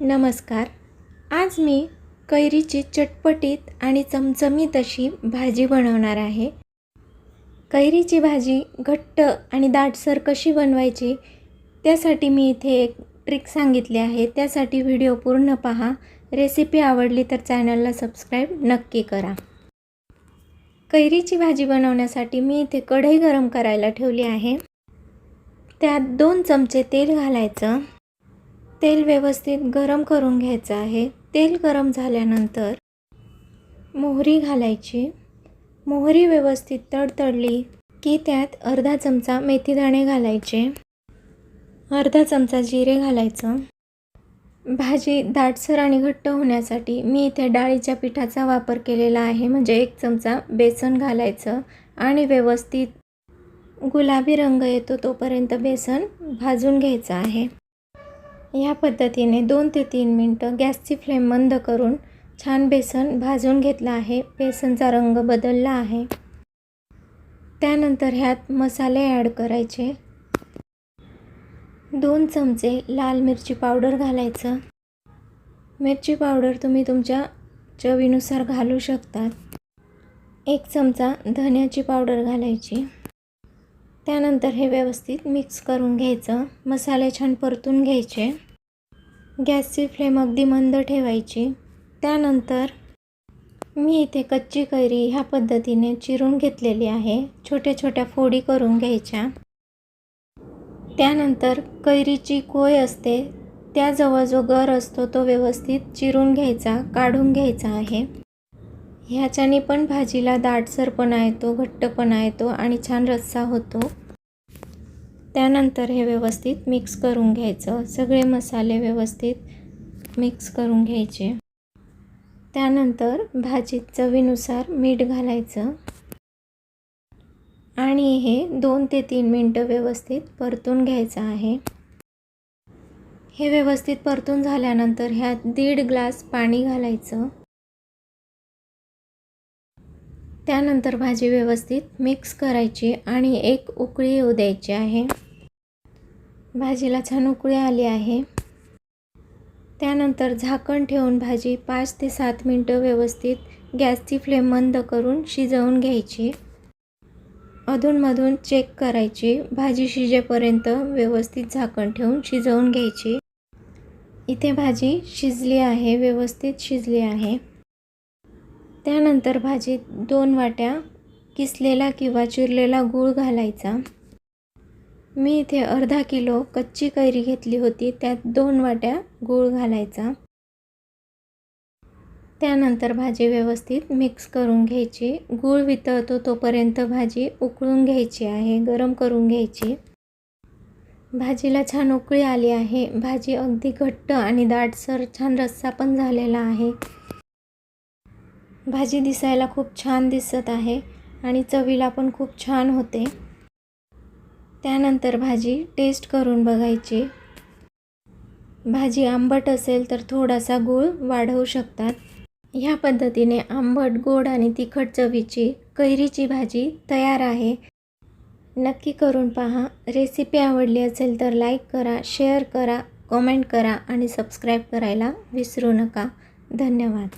नमस्कार. आज मी कैरीची चटपटीत आणि चमचमीत अशी भाजी बनवणार आहे. कैरीची भाजी घट्ट आणि दाटसर कशी बनवायची त्यासाठी मी इथे एक ट्रिक सांगितली आहे. त्यासाठी व्हिडिओ पूर्ण पहा. रेसिपी आवडली तर चॅनलला सबस्क्राईब नक्की करा. कैरीची भाजी बनवण्यासाठी मी इथे कढई गरम करायला ठेवली आहे. त्यात दोन चमचे तेल घालायचं. तेल व्यवस्थित गरम करून घ्यायचं आहे. तेल गरम झाल्यानंतर मोहरी घालायची. मोहरी व्यवस्थित तडतडली की त्यात अर्धा चमचा मेथीदाणे घालायचे. अर्धा चमचा जिरे घालायचं. भाजी दाटसर आणि घट्ट होण्यासाठी मी इथे डाळीच्या पिठाचा वापर केलेला आहे. म्हणजे एक चमचा बेसन घालायचं आणि व्यवस्थित गुलाबी रंग येतो तोपर्यंत बेसन भाजून घ्यायचं आहे. या पद्धतीने दोन ते तीन मिनटं गॅसची फ्लेम बंद करून छान बेसन भाजून घेतलं आहे. बेसनचा रंग बदलला आहे. त्यानंतर ह्यात मसाले ॲड करायचे. दोन चमचे लाल मिरची पावडर घालायचं. मिरची पावडर तुम्ही तुमच्या चवीनुसार घालू शकतात. एक चमचा धन्याची पावडर घालायची. त्यानंतर हे व्यवस्थित मिक्स करून घ्यायचं. मसाले छान परतून घ्यायचे. गॅसची फ्लेम अगदी मंद ठेवायची. त्यानंतर मी इथे कच्ची कैरी ह्या पद्धतीने चिरून घेतलेली आहे. छोट्या छोट्या फोडी करून घ्यायच्या. त्यानंतर कैरीची कोय असते त्याजवळ जो गर असतो तो व्यवस्थित चिरून घ्यायचा काढून घ्यायचा आहे. ह्याच्याने पण भाजीला दाटसरपणा येतो घट्टपणा येतो आणि छान रस्सा होतो. त्यानंतर हे व्यवस्थित मिक्स करून घ्यायचं. सगळे मसाले व्यवस्थित मिक्स करून घ्यायचे. त्यानंतर भाजीत चवीनुसार मीठ घालायचं. आणि हे दोन ते तीन मिनटं व्यवस्थित परतून घ्यायचं आहे. हे व्यवस्थित परतून झाल्यानंतर ह्यात दीड ग्लास पाणी घालायचं. त्यानंतर भाजी व्यवस्थित मिक्स करायची आणि एक उकळी येऊ द्यायची आहे. भाजीला छान उकळी आली आहे. त्यानंतर झाकण ठेवून भाजी पाच ते सात मिनटं व्यवस्थित गॅसची फ्लेम बंद करून शिजवून घ्यायची. अधूनमधून चेक करायची. भाजी शिजेपर्यंत व्यवस्थित झाकण ठेवून शिजवून घ्यायची. इथे भाजी शिजली आहे व्यवस्थित शिजली आहे. त्यानंतर भाजीत दोन वाट्या किसलेला किंवा चिरलेला गूळ घालायचा. मी इथे अर्धा किलो कच्ची कैरी घेतली होती. त्यात दोन वाट्या गूळ घालायचा. त्यानंतर भाजी व्यवस्थित मिक्स करून घ्यायची. गूळ वितळतो तोपर्यंत भाजी उकळून घ्यायची आहे गरम करून घ्यायची. भाजीला छान उकळी आली आहे. भाजी अगदी घट्ट आणि दाटसर छान रस्सा पण झालेला आहे. भाजी दिसायला खूप छान दिसत आहे आणि चवीला पण खूप छान होते. त्यानंतर भाजी टेस्ट करून बघायची. भाजी आंबट असेल तर थोडासा गूळ वाढवू शकतात. ह्या पद्धतीने आंबट गोड आणि तिखट चवीची कैरीची भाजी तयार आहे. नक्की करून पहा. रेसिपी आवडली असेल तर लाईक करा शेअर करा कमेंट करा आणि सबस्क्राईब करायला विसरू नका. धन्यवाद.